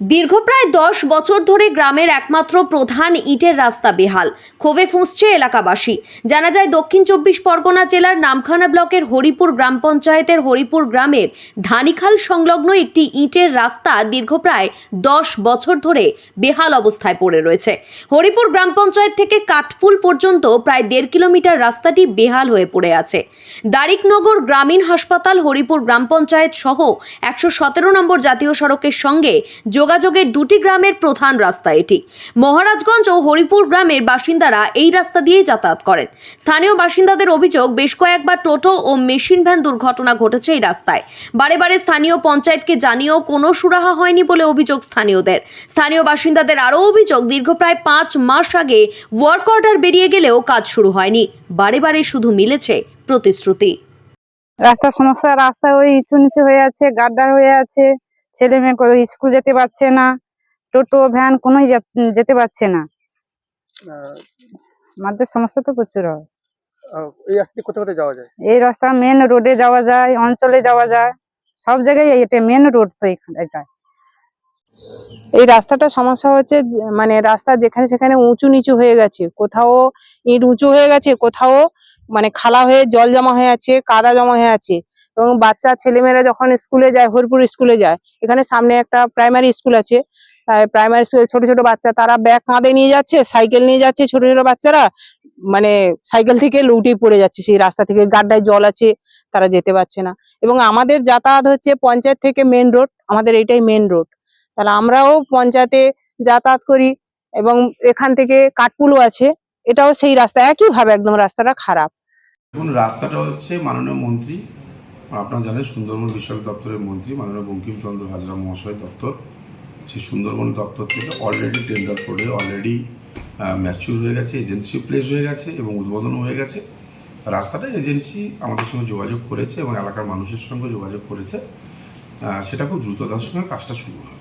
দীর্ঘ প্রায় দশ বছর ধরে গ্রামের একমাত্র প্রধান ইটের রাস্তা বেহাল, ক্ষোভে ফুঁসছে এলাকাবাসী। জানা যায়, দক্ষিণ চব্বিশ পরগনা জেলার নামখানা ব্লকের হরিপুর গ্রাম পঞ্চায়েতের হরিপুর গ্রামের ধানিখাল সংলগ্ন একটি ইটের রাস্তা দীর্ঘ প্রায় দশ বছর ধরে বেহাল অবস্থায় পড়ে রয়েছে। হরিপুর গ্রাম পঞ্চায়েত থেকে কাঠপুল পর্যন্ত প্রায় দেড় কিলোমিটার রাস্তাটি বেহাল হয়ে পড়ে আছে। দারিকনগর গ্রামীণ হাসপাতাল, হরিপুর গ্রাম পঞ্চায়েত সহ একশো সতেরো নম্বর জাতীয় সড়কের সঙ্গে যোগাযোগের দুটি গ্রামের প্রধান রাস্তা এটি। মহারাজগঞ্জ ও হরিপুর গ্রামের বাসিন্দারা এই রাস্তা দিয়েই যাতায়াত করেন। স্থানীয় বাসিন্দাদের অভিযোগ, বেশ কয়েকবার টোটো ও মেশিন ভ্যান দুর্ঘটনা ঘটেছে এই রাস্তায়। বারে বারে স্থানীয় পঞ্চায়েতকে জানিয়েও কোনো সুরাহা হয়নি বলে অভিযোগ স্থানীয়দের। স্থানীয় বাসিন্দাদের আরও অভিযোগ, দীর্ঘ প্রায় পাঁচ মাস আগে ওয়ার্ক অর্ডার বেরিয়ে গেলেও কাজ শুরু হয়নি। বারে বারে শুধু মিলেছে প্রতিশ্রুতি। রাস্তার সমস্যা, রাস্তা ওই ইঁচু নিচু হয়ে আছে গাড্ডা হয়ে আছে। ছেলে মেয়ে স্কুল যেতে পারছে না টোটো ভ্যান কোনোই যেতে পারছে না। আমাদের সমস্যা তো প্রচুর হয়। এই রাস্তা কোথায় কোথায় যাওয়া যায়? এই রাস্তা মেন রোডে যাওয়া যায় অঞ্চলে যাওয়া যায় সব জায়গায় এটা মেন রোড তো এখানে এটা। এই রাস্তাটা সমস্যা হচ্ছে মানে রাস্তা যেখানে সেখানে উঁচু নিচু হয়ে গেছে। কোথাও ইট উঁচু হয়ে গেছে কোথাও মানে খালা হয়ে জল জমা হয়ে আছে কাদা জমা হয়ে আছে। এবং বাচ্চা, ছেলেমেয়েরা যখন স্কুলে যায়, হরিপুর স্কুলে যায়, এখানে সামনে একটা প্রাইমারি স্কুল আছে। প্রাইমারি স্কুলে ছোট ছোট বাচ্চা, তারা ব্যাগ কাঁধে নিয়ে যাচ্ছে, সাইকেল নিয়ে যাচ্ছে ছোট ছোট বাচ্চারা মানে সাইকেল থেকে লুটে পড়ে যাচ্ছে, সেই রাস্তা থেকে গাড্ডায় জল আছে, তারা যেতে পারছে না। এবং আমাদের যাতায়াত হচ্ছে পঞ্চায়েত থেকে মেন রোড আমাদের এটাই মেন রোড তাহলে আমরাও পঞ্চায়েতে যাতায়াত করি এবং এখান থেকে কাঠপুলও আছে, এটাও সেই রাস্তা একই ভাবে একদম রাস্তাটা খারাপ। দেখুন, রাস্তাটা হচ্ছে মাননীয় মন্ত্রী আপনারা জানেন সুন্দরবন বিষয়ক দপ্তরের মন্ত্রী মাননীয় বঙ্কিমচন্দ্র হাজরা মহাশয় দপ্তর। সেই সুন্দরবন দপ্তর থেকে অলরেডি টেন্ডার করে অলরেডি ম্যাচিউর হয়ে গেছে এজেন্সি প্লেস হয়ে গেছে এবং উদ্বোধনও হয়ে গেছে। রাস্তাটা এজেন্সি আমাদের সঙ্গে যোগাযোগ করেছে এবং এলাকার মানুষের সঙ্গে যোগাযোগ করেছে। সেটা খুব দ্রুততার সঙ্গে কাজটা শুরু হবে